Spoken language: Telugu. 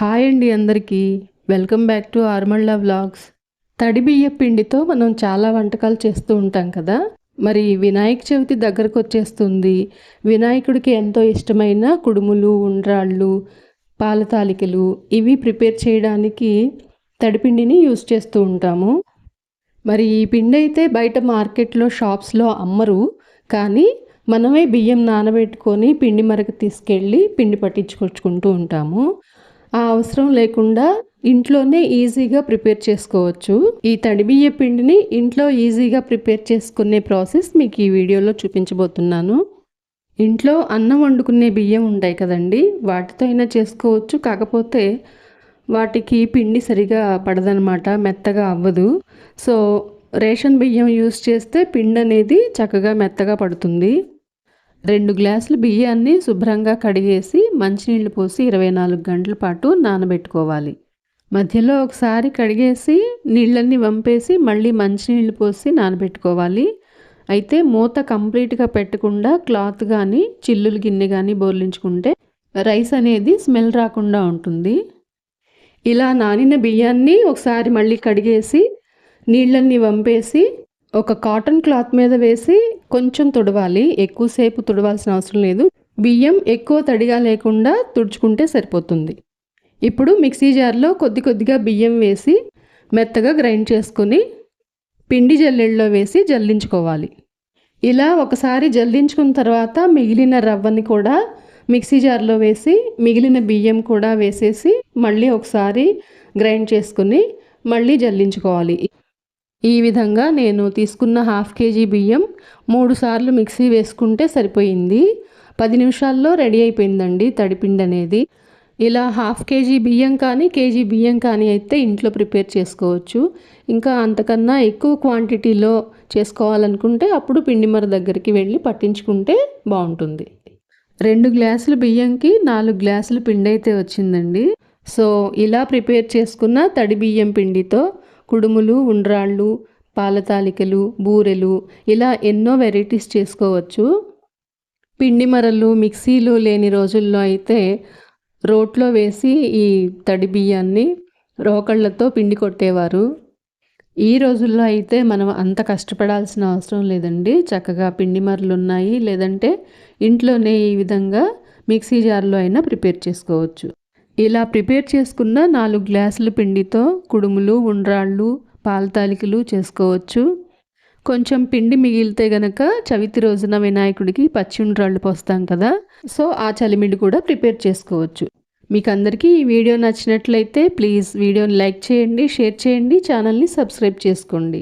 హాయ్ అండి అందరికీ. వెల్కమ్ బ్యాక్ టు ఆర్మళ్ళ వ్లాగ్స్. తడి బియ్య పిండితో మనం చాలా వంటకాలు చేస్తూ ఉంటాం కదా. మరి వినాయక చవితి దగ్గరకు వచ్చేస్తుంది. వినాయకుడికి ఎంతో ఇష్టమైన కుడుములు ఉండ్రాళ్ళు పాల తాలికలు ఇవి ప్రిపేర్ చేయడానికి తడిపిండిని యూస్ చేస్తూ ఉంటాము. మరి ఈ పిండి అయితే బయట మార్కెట్లో షాప్స్లో అమ్మరు. కానీ మనమే బియ్యం నానబెట్టుకొని పిండి మరక తీసుకెళ్ళి పిండి పట్టించుకొచ్చుకుంటూ ఉంటాము. ఆ అవసరం లేకుండా ఇంట్లోనే ఈజీగా ప్రిపేర్ చేసుకోవచ్చు. ఈ తడి బియ్య పిండిని ఇంట్లో ఈజీగా ప్రిపేర్ చేసుకునే ప్రాసెస్ మీకు ఈ వీడియోలో చూపించబోతున్నాను. ఇంట్లో అన్నం వండుకునే బియ్యం ఉంటాయి కదండి వాటితో అయినా చేసుకోవచ్చు. కాకపోతే వాటికి పిండి సరిగా పడదనమాట మెత్తగా అవ్వదు. సో రేషన్ బియ్యం యూస్ చేస్తే పిండి అనేది చక్కగా మెత్తగా పడుతుంది. రెండు గ్లాసులు బియ్యాన్ని శుభ్రంగా కడిగేసి మంచినీళ్ళు పోసి ఇరవై నాలుగు గంటల పాటు నానబెట్టుకోవాలి. మధ్యలో ఒకసారి కడిగేసి నీళ్ళన్నీ వంపేసి మళ్ళీ మంచినీళ్ళు పోసి నానబెట్టుకోవాలి. అయితే మూత కంప్లీట్గా పెట్టకుండా క్లాత్ కానీ చిల్లులు గిన్నె కానీ బోర్లించుకుంటే రైస్ అనేది స్మెల్ రాకుండా ఉంటుంది. ఇలా నానిన బియ్యాన్ని ఒకసారి మళ్ళీ కడిగేసి నీళ్ళన్నీ వంపేసి ఒక కాటన్ క్లాత్ మీద వేసి కొంచెం తుడవాలి ఎక్కువసేపు తుడవాల్సిన అవసరం లేదు. బియ్యం ఎక్కువ తడిగా లేకుండా తుడుచుకుంటే సరిపోతుంది. ఇప్పుడు మిక్సీ జార్లో కొద్ది కొద్దిగా బియ్యం వేసి మెత్తగా గ్రైండ్ చేసుకుని పిండి జల్లెళ్ళలో వేసి జల్లించుకోవాలి. ఇలా ఒకసారి జల్లించుకున్న తర్వాత మిగిలిన రవ్వని కూడా మిక్సీ జార్లో వేసి మిగిలిన బియ్యం కూడా వేసేసి మళ్ళీ ఒకసారి గ్రైండ్ చేసుకుని మళ్ళీ జల్లించుకోవాలి. ఈ విధంగా నేను తీసుకున్న హాఫ్ కేజీ బియ్యం మూడు సార్లు మిక్సీ వేసుకుంటే సరిపోయింది. పది నిమిషాల్లో రెడీ అయిపోయిందండి తడిపిండి అనేది. ఇలా హాఫ్ కేజీ బియ్యం కానీ కేజీ బియ్యం కానీ అయితే ఇంట్లో ప్రిపేర్ చేసుకోవచ్చు. ఇంకా అంతకన్నా ఎక్కువ క్వాంటిటీలో చేసుకోవాలనుకుంటే అప్పుడు పిండిమర దగ్గరికి వెళ్ళి పట్టించుకుంటే బాగుంటుంది. రెండు గ్లాసులు బియ్యంకి నాలుగు గ్లాసులు పిండి అయితే వచ్చిందండి. సో ఇలా ప్రిపేర్ చేసుకున్న తడి బియ్యం పిండితో కుడుములు ఉండ్రాళ్ళు పాలతాలికలు బూరెలు ఇలా ఎన్నో వెరైటీస్ చేసుకోవచ్చు. పిండి మరలు మిక్సీలు లేని రోజుల్లో అయితే రోట్లో వేసి ఈ తడి బియ్యాన్ని రోకళ్ళతో పిండి కొట్టేవారు. ఈ రోజుల్లో అయితే మనం అంత కష్టపడాల్సిన అవసరం లేదండి. చక్కగా పిండి మరలు ఉన్నాయి. లేదంటే ఇంట్లోనే ఈ విధంగా మిక్సీ జార్లో అయినా ప్రిపేర్ చేసుకోవచ్చు. ఇలా ప్రిపేర్ చేసుకున్న నాలుగు గ్లాసుల పిండితో కుడుములు ఉండ్రాళ్ళు పాలతాలికలు చేసుకోవచ్చు. కొంచెం పిండి మిగిలితే గనక చవితి రోజున వినాయకుడికి పచ్చి ఉండ్రాళ్ళు పోస్తాం కదా. సో ఆ చలిమిడి కూడా ప్రిపేర్ చేసుకోవచ్చు. మీకు అందరికీ ఈ వీడియో నచ్చినట్లయితే ప్లీజ్ వీడియోని లైక్ చేయండి షేర్ చేయండి ఛానల్ని సబ్స్క్రైబ్ చేసుకోండి.